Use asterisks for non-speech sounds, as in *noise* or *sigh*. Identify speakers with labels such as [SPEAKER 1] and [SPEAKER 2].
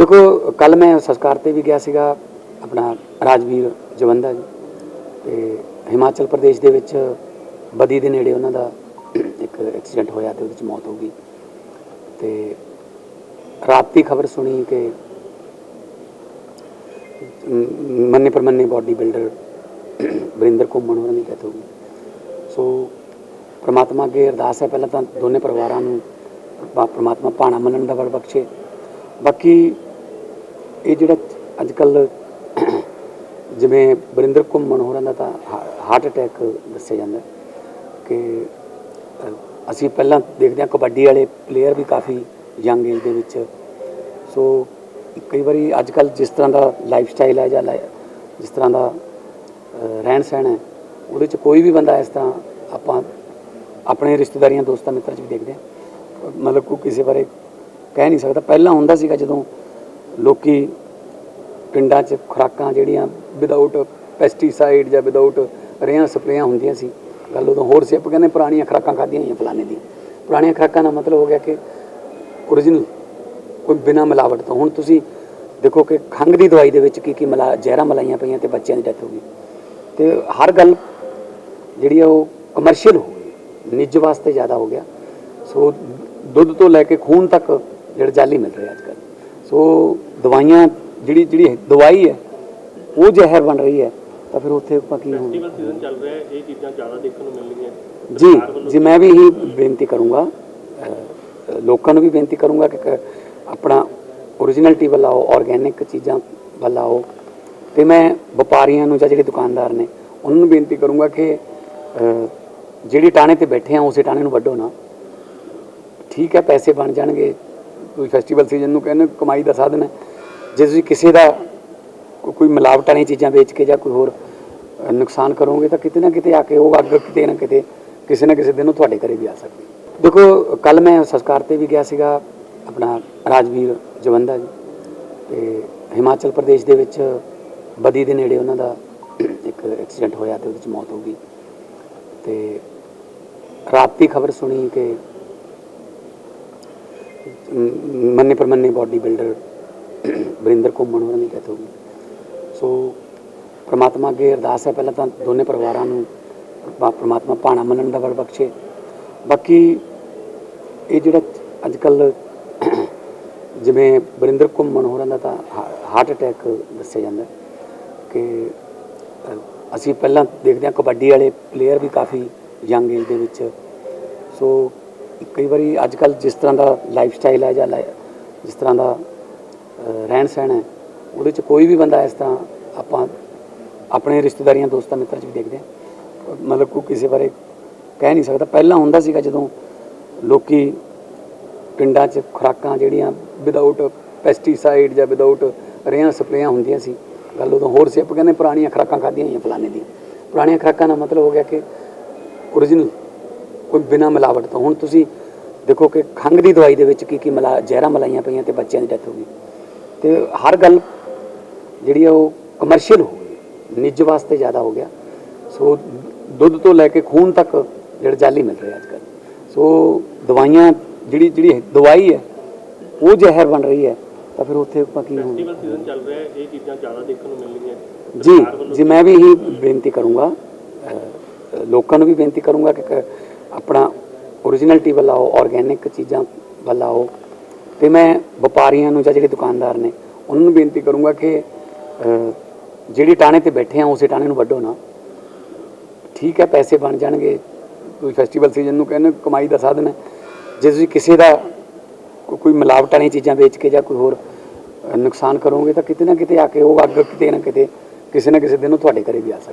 [SPEAKER 1] ਦੇਖੋ ਕੱਲ ਮੈਂ ਸੰਸਕਾਰ ਤੇ ਵੀ ਗਿਆ ਸੀਗਾ, ਆਪਣਾ ਰਾਜਵੀਰ ਜਵੰਦਾ ਜੀ। ਤੇ ਹਿਮਾਚਲ ਪ੍ਰਦੇਸ਼ ਦੇ ਵਿੱਚ ਬਦੀ ਦੇ ਨੇੜੇ ਉਹਨਾਂ ਦਾ ਇੱਕ ਐਕਸੀਡੈਂਟ ਹੋਇਆ ਤੇ ਉਹਦੇ ਵਿੱਚ ਮੌਤ ਹੋ ਗਈ। ਤੇ ਰਾਤ ਦੀ ਖਬਰ ਸੁਣੀ ਕਿ ਮੰਨੇ ਪਰਮੰਨੇ ਬਾਡੀ ਬਿਲਡਰ ਵਰਿੰਦਰ ਘੁੰਮਣ ਉਹਨਾਂ ਦੀ ਡੈਥ ਹੋ ਗਈ। ਸੋ ਪ੍ਰਮਾਤਮਾ ਅੱਗੇ ਅਰਦਾਸ ਹੈ, ਪਹਿਲਾਂ ਤਾਂ ਦੋਨੇ ਪਰਿਵਾਰਾਂ ਨੂੰ ਪ- ਪ੍ਰਮਾਤਮਾ ਭਾਣਾ ਮੰਨਣ ਦਾ ਬਲ ਬਖਸ਼ੇ। ਬਾਕੀ ਇਹ ਜਿਹੜਾ ਅੱਜ ਕੱਲ ਜਿਵੇਂ ਵਰਿੰਦਰ ਘੁੰਮਣ ਹੋਰਾਂ ਦਾ ਤਾਂ ਹਾਰਟ ਅਟੈਕ ਦੱਸਿਆ ਜਾਂਦਾ ਕਿ ਅਸੀਂ ਪਹਿਲਾਂ ਦੇਖਦੇ ਹਾਂ ਕਬੱਡੀ ਵਾਲੇ ਪਲੇਅਰ ਵੀ ਕਾਫੀ ਯੰਗ ਏਜ ਦੇ ਵਿੱਚ। ਸੋ ਕਈ ਵਾਰੀ ਅੱਜ ਕੱਲ ਜਿਸ ਤਰ੍ਹਾਂ ਦਾ ਲਾਈਫ ਸਟਾਈਲ ਹੈ ਜਾਂ ਲਾਈ- ਜਿਸ ਤਰ੍ਹਾਂ ਦਾ ਰਹਿਣ ਸਹਿਣ ਹੈ, ਉਹਦੇ ਚ ਕੋਈ ਵੀ ਬੰਦਾ ਇਸ ਤਰ੍ਹਾਂ ਆਪਾਂ ਆਪਣੇ ਰਿਸ਼ਤੇਦਾਰੀਆਂ, ਦੋਸਤਾਂ, ਮਿੱਤਰਾਂ ਚ ਵੀ ਦੇਖਦੇ ਹਾਂ। ਮਤਲਬ ਕੋਈ ਕਿਸੇ ਬਾਰੇ ਕਹਿ ਨਹੀਂ ਸਕਦਾ। ਪਹਿਲਾਂ ਹੁੰਦਾ ਸੀਗਾ ਜਦੋਂ ਲੋਕੀ ਪਿੰਡਾਂ 'ਚ ਖੁਰਾਕਾਂ ਜਿਹੜੀਆਂ ਵਿਦਆਊਟ ਪੈਸਟੀਸਾਈਡ ਜਾਂ ਵਿਦਆਊਟ ਰੇਹਾਂ ਸਪਰੇਆਂ ਹੁੰਦੀਆਂ ਸੀ, ਗੱਲ ਉਦੋਂ ਹੋਰ ਸੀ, ਆਪਾਂ ਕਹਿੰਦੇ ਪੁਰਾਣੀਆਂ ਖੁਰਾਕਾਂ ਖਾਧੀਆਂ ਹੋਈਆਂ ਫਲਾਣੇ ਦੀ। ਪੁਰਾਣੀਆਂ ਖੁਰਾਕਾਂ ਦਾ ਮਤਲਬ ਹੋ ਗਿਆ ਕਿ ਓਰੀਜਨਲ ਕੋਈ ਬਿਨਾ ਮਿਲਾਵਟ ਤੋਂ। ਹੁਣ ਤੁਸੀਂ ਦੇਖੋ ਕਿ ਖੰਘ ਦੀ ਦਵਾਈ ਦੇ ਵਿੱਚ ਕੀ ਕੀ ਮਿਲਾ, ਜ਼ਹਿਰਾਂ ਮਲਾਈਆਂ ਪਈਆਂ ਤੇ ਬੱਚਿਆਂ ਦੀ ਡੈਥ ਹੋ ਗਈ। ਤੇ ਹਰ ਗੱਲ ਜਿਹੜੀ ਆ ਉਹ ਕਮਰਸ਼ੀਅਲ ਹੋ ਗਈ, ਨਿੱਜ ਵਾਸਤੇ ਜ਼ਿਆਦਾ ਹੋ ਗਿਆ। ਸੋ ਦੁੱਧ ਤੋਂ ਲੈ ਕੇ ਖੂਨ ਤੱਕ ਜਿਹੜੇ ਜਾਲੀ ਮਿਲ ਰਿਹਾ ਅੱਜ ਕੱਲ੍ਹ। ਸੋ ਦਵਾਈਆਂ ਜਿਹੜੀ ਜਿਹੜੀ ਦਵਾਈ ਹੈ ਉਹ ਜ਼ਹਿਰ ਬਣ ਰਹੀ ਹੈ ਤਾਂ ਫਿਰ ਉੱਥੇ ਆਪਾਂ ਕੀ ਹੋਣਾ?
[SPEAKER 2] ਫੈਸਟੀਵਲ ਸੀਜ਼ਨ ਚੱਲ ਰਿਹਾ ਹੈ ਇਹ ਚੀਜ਼ਾਂ ਜ਼ਿਆਦਾ ਦੇਖਣ ਨੂੰ ਮਿਲਣਗੀਆਂ।
[SPEAKER 1] ਜੀ ਜੀ ਮੈਂ ਵੀ ਇਹੀ ਬੇਨਤੀ ਕਰੂੰਗਾ। ਲੋਕਾਂ ਨੂੰ ਵੀ ਬੇਨਤੀ ਕਰੂੰਗਾ ਕਿ ਆਪਣਾ ਓਰੀਜਨਲਿਟੀ ਵੱਲ ਆਓ ਆਰਗੈਨਿਕ ਚੀਜ਼ਾਂ ਵੱਲ ਆਓ ਤੇ ਮੈਂ ਵਪਾਰੀਆਂ ਨੂੰ ਜਾਂ ਜਿਹੜੇ ਦੁਕਾਨਦਾਰ ਨੇ ਉਹਨਾਂ ਨੂੰ ਬੇਨਤੀ ਕਰੂੰਗਾ ਕਿ ਜਿਹੜੀ ਟਾਣੇ ਤੇ ਬੈਠੇ ਆ ਉਸੇ ਟਾਣੇ ਨੂੰ ਵੱਢੋ ਨਾ। ਠੀਕ ਹੈ ਪੈਸੇ ਬਣ ਜਾਣਗੇ। ਕੋਈ ਫੈਸਟੀਵਲ ਸੀਜ਼ਨ ਨੂੰ ਕਹਿੰਦੇ ਕਮਾਈ ਦਾ ਸਾਧਨ ਹੈ। ਜੇ ਤੁਸੀਂ ਕਿਸੇ ਦਾ ਕੋਈ ਮਿਲਾਵਟ ਵਾਲੀਆਂ ਚੀਜ਼ਾਂ ਵੇਚ ਕੇ ਜਾਂ ਕੋਈ ਹੋਰ ਨੁਕਸਾਨ ਕਰੋਗੇ ਤਾਂ ਕਿਤੇ ਨਾ ਕਿਤੇ ਆ ਕੇ ਉਹ ਅੱਗ ਕਿਤੇ ਨਾ ਕਿਤੇ ਕਿਸੇ ਨਾ ਕਿਸੇ ਦਿਨ ਉਹ ਤੁਹਾਡੇ ਘਰੇ ਵੀ ਆ ਸਕਦੀ ਦੇਖੋ ਕੱਲ ਮੈਂ ਸੰਸਕਾਰ ਤੇ ਵੀ ਗਿਆ ਸੀਗਾ, ਆਪਣਾ ਰਾਜਵੀਰ ਜਵੰਦਾ ਜੀ ਤੇ ਹਿਮਾਚਲ ਪ੍ਰਦੇਸ਼ ਦੇ ਵਿੱਚ ਬਦੀ ਦੇ ਨੇੜੇ ਉਹਨਾਂ ਦਾ ਇੱਕ ਐਕਸੀਡੈਂਟ ਹੋਇਆ ਤੇ ਉਹਦੇ ਵਿੱਚ ਮੌਤ ਹੋ ਗਈ। ਤੇ ਰਾਤ ਦੀ ਖਬਰ ਸੁਣੀ ਕਿ ਮੰਨੇ ਪਰਮੰਨੇ ਬਾਡੀ ਬਿਲਡਰ ਵਰਿੰਦਰ ਘੁੰਮਣ ਉਹਨਾਂ ਦੀ ਡੈਥ ਹੋ ਸੋ ਪ੍ਰਮਾਤਮਾ ਅੱਗੇ ਅਰਦਾਸ ਹੈ, ਪਹਿਲਾਂ ਤਾਂ ਦੋਨੇ ਪਰਿਵਾਰਾਂ ਨੂੰ ਪ- ਪ੍ਰਮਾਤਮਾ ਭਾਣਾ ਮੰਨਣ ਦਾ ਬਲ ਬਖਸ਼ੇ। ਬਾਕੀ ਇਹ ਜਿਹੜਾ ਅੱਜ ਕੱਲ *clears throat* ਜਿਵੇਂ ਵਰਿੰਦਰ ਘੁੰਮਣ ਹੋਰਾਂ ਦਾ ਤਾਂ ਹਾਰਟ ਅਟੈਕ ਦੱਸਿਆ ਜਾਂਦਾ ਕਿ ਅਸੀਂ ਪਹਿਲਾਂ ਦੇਖਦੇ ਹਾਂ ਕਬੱਡੀ ਵਾਲੇ ਪਲੇਅਰ ਵੀ ਕਾਫੀ ਯੰਗ ਏਜ ਦੇ ਵਿੱਚ। ਸੋ ਕਈ ਵਾਰੀ ਅੱਜ ਕੱਲ ਜਿਸ ਤਰ੍ਹਾਂ ਦਾ ਲਾਈਫ ਸਟਾਈਲ ਹੈ ਜਾਂ ਲਾਈ- ਜਿਸ ਤਰ੍ਹਾਂ ਦਾ ਰਹਿਣ ਸਹਿਣ ਹੈ, ਉਹਦੇ ਚ ਕੋਈ ਵੀ ਬੰਦਾ ਇਸ ਤਰ੍ਹਾਂ ਆਪਾਂ ਆਪਣੇ ਰਿਸ਼ਤੇਦਾਰੀਆਂ, ਦੋਸਤਾਂ, ਮਿੱਤਰਾਂ ਚ ਵੀ ਦੇਖਦੇ ਹਾਂ। ਮਤਲਬ ਕੋਈ ਕਿਸੇ ਬਾਰੇ ਕਹਿ ਨਹੀਂ ਸਕਦਾ। ਪਹਿਲਾਂ ਹੁੰਦਾ ਸੀਗਾ ਜਦੋਂ ਲੋਕੀ ਪਿੰਡਾਂ 'ਚ ਖੁਰਾਕਾਂ ਜਿਹੜੀਆਂ ਵਿਦਆਊਟ ਪੈਸਟੀਸਾਈਡ ਜਾਂ ਵਿਦਆਊਟ ਰੇਹਾਂ ਸਪਰੇਆਂ ਹੁੰਦੀਆਂ ਸੀ, ਗੱਲ ਉਦੋਂ ਹੋਰ ਸੀ। ਆਪਾਂ ਕਹਿੰਦੇ ਪੁਰਾਣੀਆਂ ਖੁਰਾਕਾਂ ਖਾਧੀਆਂ ਹੋਈਆਂ ਫਲਾਣੇ ਦੀ ਪੁਰਾਣੀਆਂ ਖੁਰਾਕਾਂ ਦਾ ਮਤਲਬ ਹੋ ਗਿਆ ਕਿ ਓਰੀਜਨਲ ਕੋਈ ਬਿਨਾ ਮਿਲਾਵਟ ਤੋਂ। ਹੁਣ ਤੁਸੀਂ ਦੇਖੋ ਕਿ ਖੰਘ ਦੀ ਦਵਾਈ ਦੇ ਵਿੱਚ ਕੀ ਕੀ ਮਿਲਾ ਜ਼ਹਿਰਾਂ ਮਲਾਈਆਂ ਪਈਆਂ ਤੇ ਬੱਚਿਆਂ ਦੀ ਡੈਥ ਹੋ ਗਈ। ਤੇ ਹਰ ਗੱਲ ਜਿਹੜੀ ਆ ਉਹ ਕਮਰਸ਼ੀਅਲ ਹੋ ਗਈ। ਨਿੱਜ ਵਾਸਤੇ ਜ਼ਿਆਦਾ ਹੋ ਗਿਆ। ਸੋ ਦੁੱਧ ਤੋਂ ਲੈ ਕੇ ਖੂਨ ਤੱਕ ਜਿਹੜੇ ਜਾਲੀ ਮਿਲ ਰਹੇ ਅੱਜ ਕੱਲ੍ਹ ਸੋ ਦਵਾਈਆਂ ਜਿਹੜੀ ਜਿਹੜੀ ਦਵਾਈ ਹੈ ਉਹ ਜ਼ਹਿਰ ਬਣ ਰਹੀ ਹੈ ਤਾਂ ਫਿਰ ਉੱਥੇ ਆਪਾਂ ਕੀ ਹੋਣਾ?
[SPEAKER 2] ਫੈਸਟੀਵਲ ਸੀਜ਼ਨ ਚੱਲ ਰਿਹਾ ਹੈ ਇਹ ਚੀਜ਼ਾਂ ਜ਼ਿਆਦਾ ਦੇਖਣ ਨੂੰ ਮਿਲਣਗੀਆਂ
[SPEAKER 1] ਜੀ ਜੀ ਮੈਂ ਵੀ ਇਹੀ ਬੇਨਤੀ ਕਰੂੰਗਾ। ਲੋਕਾਂ ਨੂੰ ਵੀ ਬੇਨਤੀ ਕਰੂੰਗਾ ਕਿ ਆਪਣਾ ਓਰੀਜਨਲਿਟੀ ਵੱਲ ਆਓ ਆਰਗੈਨਿਕ ਚੀਜ਼ਾਂ ਵੱਲ ਆਓ। ਤੇ ਮੈਂ ਵਪਾਰੀਆਂ ਨੂੰ ਜਾਂ ਜਿਹੜੇ ਦੁਕਾਨਦਾਰ ਨੇ ਉਹਨਾਂ ਨੂੰ ਬੇਨਤੀ ਕਰੂੰਗਾ ਕਿ ਅਹ, ਜਿਹੜੀ ਟਾਣੇ ਤੇ ਬੈਠੇ ਆ ਉਸੇ ਟਾਣੇ ਨੂੰ ਵੱਢੋ ਨਾ। ਠੀਕ ਹੈ ਪੈਸੇ ਬਣ ਜਾਣਗੇ। ਕੋਈ ਫੈਸਟੀਵਲ ਸੀਜ਼ਨ ਨੂੰ ਕਹਿੰਦੇ ਕਮਾਈ ਦਾ ਸਾਧਨ ਹੈ। ਜੇ ਤੁਸੀਂ ਕਿਸੇ ਦਾ ਕੋਈ ਮਿਲਾਵਟ ਵਾਲੀਆਂ ਚੀਜ਼ਾਂ ਵੇਚ ਕੇ ਜਾਂ ਕੋਈ ਹੋਰ ਨੁਕਸਾਨ ਕਰੋਗੇ ਤਾਂ ਕਿਤੇ ਨਾ ਕਿਤੇ ਆ ਕੇ ਉਹ ਅੱਗ ਕਿਤੇ ਨਾ ਕਿਤੇ ਕਿਸੇ ਨਾ ਕਿਸੇ ਦਿਨ ਉਹ ਤੁਹਾਡੇ ਘਰੇ ਵੀ ਆ ਸਕਦੀ